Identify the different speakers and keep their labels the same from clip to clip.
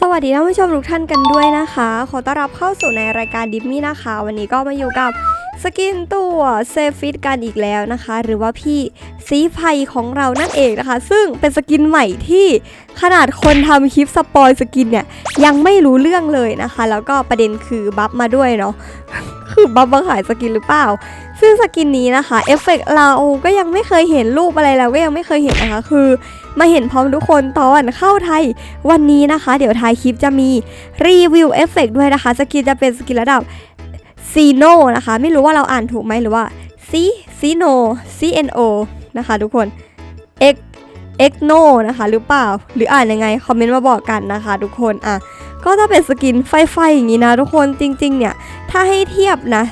Speaker 1: สวัสดีท่านผู้ชมทุกท่านกันด้วยนะคะ ขอต้อนรับเข้าสู่ในรายการดิฟมี่นะคะ วันนี้ก็มาอยู่กับสกินตัวเซฟิตกันอีกแล้วนะคะ หรือว่าพี่ซีไพของเรานั่นเองนะคะ ซึ่งเป็นสกินใหม่ที่ขนาดคนทำคลิปสปอยสกินเนี่ยยังไม่รู้เรื่องเลยนะคะ แล้วก็ประเด็นคือบัฟมาด้วยเนาะ คือบัฟมาขายสกินหรือเปล่า ซึ่งสกินนี้นะคะเอฟเฟกต์เราก็ยังไม่เคยเห็นรูปอะไรเราก็ยังไม่เคยเห็นนะคะคือ มาเห็นพร้อมทุกคนตอนเข้าไทยวันนี้นะคะ เดี๋ยวทายคลิปจะมีรีวิวเอฟเฟกต์ด้วยนะคะสกินจะเป็นสกินระดับซีโนนะคะ ไม่รู้ว่าเราอ่านถูกไหมหรือว่าซีซีโนซีเอ็นโอนะคะ ทุกคนเอ็กเอ็กโนนะคะ หรือเปล่า หรืออ่านยังไง คอมเมนต์มาบอกกันนะคะ ทุกคนอะ ก็ถ้าเป็นสกินไฟๆอย่างนี้นะทุกคนจริง ๆ เนี่ย ถ้าให้เทียบนะ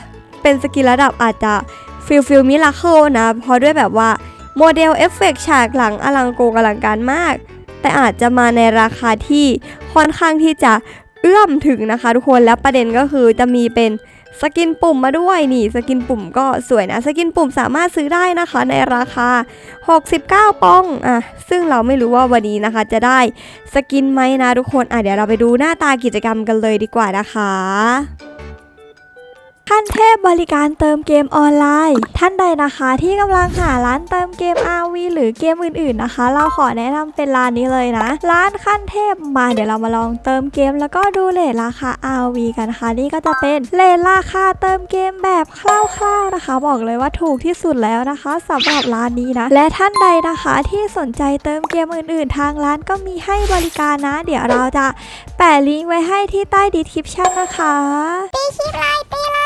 Speaker 1: เป็นสกินระดับอาจจะฟิลฟิลมิลาเคิลนะเพราะด้วยแบบว่าโมเดลเอฟเฟกต์ฉากหลังอลังโกงอลังการมาก แต่อาจจะมาในราคาที่ค่อนข้างที่จะเอื้อมถึงนะคะ ทุกคนและประเด็นก็คือจะมีเป็น สกินปุ่มมาด้วยนี่สกินปุ่มก็สวยนะสกินปุ่มสามารถซื้อได้นะคะในราคา 69 ปองอะซึ่งเราไม่รู้ว่าวันนี้นะคะจะได้สกินไหมนะทุกคนอะเดี๋ยวเราไปดูหน้าตากิจกรรมกันเลยดีกว่านะคะ ขั้นเทพบริการเติมเกมออนไลน์ ท่านใดนะคะที่กำลังหาร้านเติมเกม RV หรือเกมอื่นๆนะคะ เราขอแนะนำเป็นร้านนี้เลยนะ ร้านขั้นเทพมาเดี๋ยวเรามาลองเติมเกม แล้วก็ดูเลทราคา RV กันนะคะ นี่ก็จะเป็นเลทราคาเติมเกมแบบคร่าวๆนะคะ บอกเลยว่าถูกที่สุดแล้วนะคะสำหรับร้านนี้นะ และท่านใดนะคะที่สนใจเติมเกมอื่น ๆ ทางร้านก็มีให้บริการนะ เดี๋ยวเราจะแปะลิงก์ไว้ให้ที่ใต้ดีคริปชั่นนะคะ
Speaker 2: ตีคลิปเลยตีเลย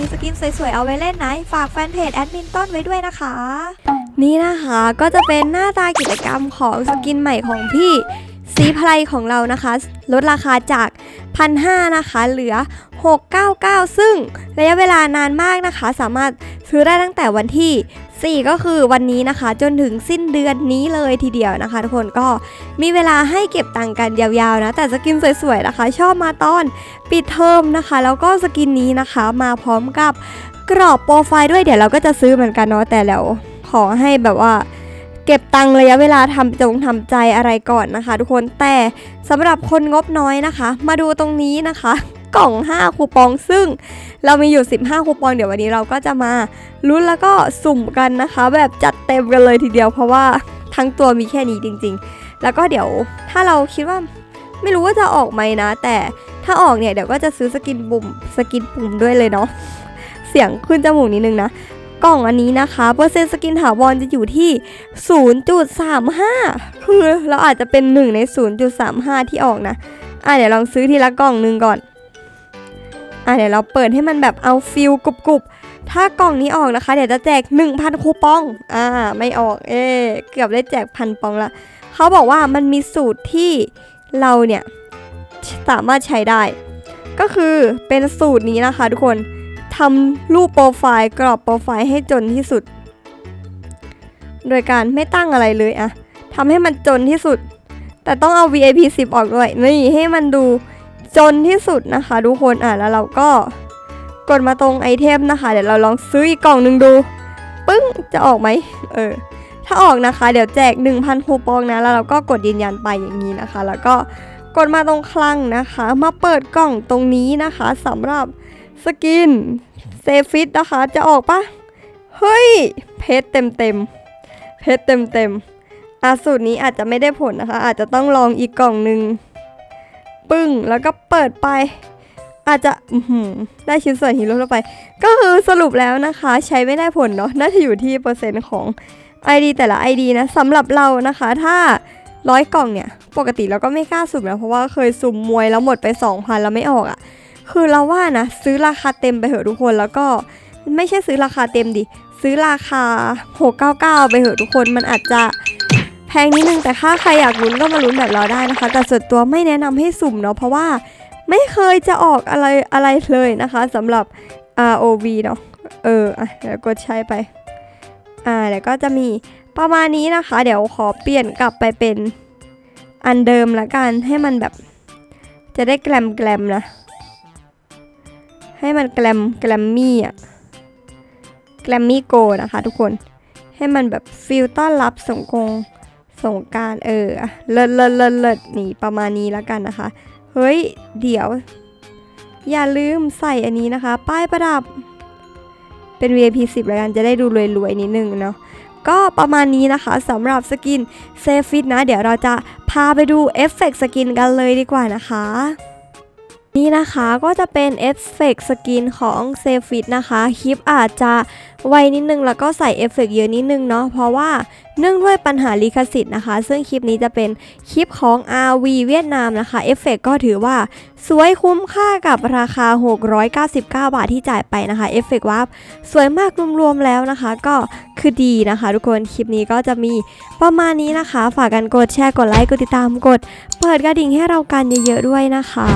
Speaker 1: ีสกินสวยๆเอาไว้เล่นนะ ฝากแฟนเพจแอดมินต้นไว้ด้วยนะคะ นี่นะคะก็จะเป็นหน้าตากิจกรรมของสกินใหม่ของพี่ซีพลายของเรานะคะ ลดราคาจาก 1,500 นะคะ เหลือ 699 ซึ่งระยะเวลานานมากนะคะ สามารถซื้อได้ตั้งแต่วันที่ 4 ก็คือวันนี้นะคะ จนถึงสิ้นเดือนนี้เลยทีเดียวนะคะ ทุกคนก็มีเวลาให้เก็บตังค์กันยาวๆนะ แต่สกินสวยๆนะคะ ชอบมาตอนปิดเทอมนะคะ แล้วก็สกินนี้นะคะมาพร้อมกับกรอบโปรไฟล์ด้วยเดี๋ยวเราก็จะซื้อเหมือนกันเนาะแต่แล้วขอให้แบบว่าเก็บตังค์ระยะเวลาทำจงทำใจอะไรก่อนนะคะ ทุกคนแต่สำหรับคนงบน้อยนะคะ มาดูตรงนี้นะคะ กล่อง 5 คูปอง ซึ่งเรามีอยู่ 15 คูปอง เดี๋ยววันนี้เราก็จะมาลุ้นแล้วก็สุ่มกันนะคะ แบบจัดเต็มกันเลยทีเดียวเพราะว่าทั้งตัวมีแค่นี้จริง ๆ แล้วก็เดี๋ยวถ้าเราคิดว่าไม่รู้ว่าจะออกไหมนะ แต่ถ้าออกเนี่ยเดี๋ยวก็จะซื้อสกินปุ่มสกินปุ่มด้วยเลยเนาะเสียงขึ้นจมูกนิดนึงนะกล่องอันนี้นะคะ เปอร์เซ็นต์สกินถาวรจะอยู่ที่ 0.35 คือเราอาจจะเป็นหนึ่งใน 0.35 ที่ออกนะ อะเดี๋ยวลองซื้อทีละกล่องหนึ่งก่อน อะเดี๋ยวเราเปิดให้มันแบบเอาฟิลกรุบๆ ถ้ากล่องนี้ออกนะคะ เดี๋ยวจะแจก 1,000 คูปอง อ่า ไม่ออก เอ๊เกือบได้แจกพันปองละเขาบอกว่ามันมีสูตรที่เราเนี่ยสามารถใช้ได้ ก็คือเป็นสูตรนี้นะคะทุกคนทำรูปโปรไฟล์กรอบโปรไฟล์ให้จนที่สุด โดยการไม่ตั้งอะไรเลยอะทำให้มันจนที่สุด แต่ต้องเอา VIP 10 ออกด้วย นี่ให้มันดู จนที่สุดนะคะ ทุกคนอะแล้วเราก็กดมาตรงไอเทมนะคะ เดี๋ยวเราลองซื้ออีกกล่องหนึ่งดู ปึ้งจะออกไหมเออถ้าออกนะคะ เดี๋ยวแจก 1,000 คูปองนะ แล้วเราก็กดยืนยันไปอย่างนี้นะคะ แล้วก็กดมาตรงคลังนะคะ มาเปิดกล่องตรงนี้นะคะสำหรับสกินเซฟิตนะคะ จะออกปะเฮ้ย เพชรเต็มเต็มเพชรเต็มเต็มอาสูตรนี้อาจจะไม่ได้ผลนะคะ อาจจะต้องลองอีกกล่องหนึ่ง ปึ้ง แล้วก็เปิดไป อาจจะได้ชิ้นส่วนฮีโร่เข้าไป ก็คือสรุปแล้วนะคะ ใช้ไม่ได้ผลเนาะน่าจะอยู่ที่เปอร์เซ็นต์ของ ID แต่ละ ID นะสำหรับเรานะคะ ถ้าร้อยกล่องเนี่ย ปกติเราก็ไม่กล้าสุ่มนะเพราะว่าเคยสุ่มมวยแล้วหมดไป 2,000 แล้วไม่ออกอะ่ะ คือเราว่านะ ซื้อราคาเต็มไปเถอะทุกคนแล้วก็ไม่ใช่ซื้อราคาเต็มดิ ซื้อราคา 699 ไปเถอะทุกคนมันอาจจะ แพงนิดนึงแต่ถ้าใครอยากลุ้นก็มาลุ้นแบบเราได้นะคะ แต่ส่วนตัวไม่แนะนำให้สุ่มเนาะเพราะว่าไม่เคยจะออกอะไรอะไรเลยนะคะสำหรับ ROV เนาะเอออะเดี๋ยวกดใช้ไป อ่าเดี๋ยวก็จะมีประมาณนี้นะคะ เดี๋ยวขอเปลี่ยนกลับไปเป็นอันเดิมละกันให้มันแบบ จะได้แกลมแกลมนะ ให้มันแกลมแกลมมี่อะแกลมมี่โกนะคะทุกคนให้มันแบบฟิลต้อนรับสงกง สงการเออเลิศเลิศเลิศเลิศนี่ประมาณนี้แล้วกันนะคะ เฮ้ย เดี๋ยว อย่าลืมใส่อันนี้นะคะ ป้ายประดับ เป็น VIP 10แล้วกันจะได้ดูรวยๆนิดนึงเนาะก็ประมาณนี้นะคะสำหรับสกินเซฟิตนะ เดี๋ยวเราจะพาไปดูเอฟเฟกต์สกินกันเลยดีกว่านะคะ นี่นะคะก็จะเป็นเอฟเฟกต์สกินของเซฟิตนะคะ คลิปอาจจะไวนิดนึงแล้วก็ใส่เอฟเฟกต์เยอะนิดนึงเนาะเพราะว่าเนื่องด้วยปัญหาลิขสิทธิ์นะคะ ซึ่งคลิปนี้จะเป็นคลิปของ RV เวียดนามนะคะเอฟเฟกต์ก็ถือว่า สวยคุ้มค่ากับราคา 699 บาทที่จ่ายไปนะคะเอฟเฟกต์วาร์ปสวยมากรวมๆแล้วนะคะ ก็คือดีนะคะ ทุกคนคลิปนี้ก็จะมีประมาณนี้นะคะ ฝากกันกดแชร์กดไลค์กดติดตามกด เปิดกระดิ่งให้เรากันเยอะๆด้วยนะคะ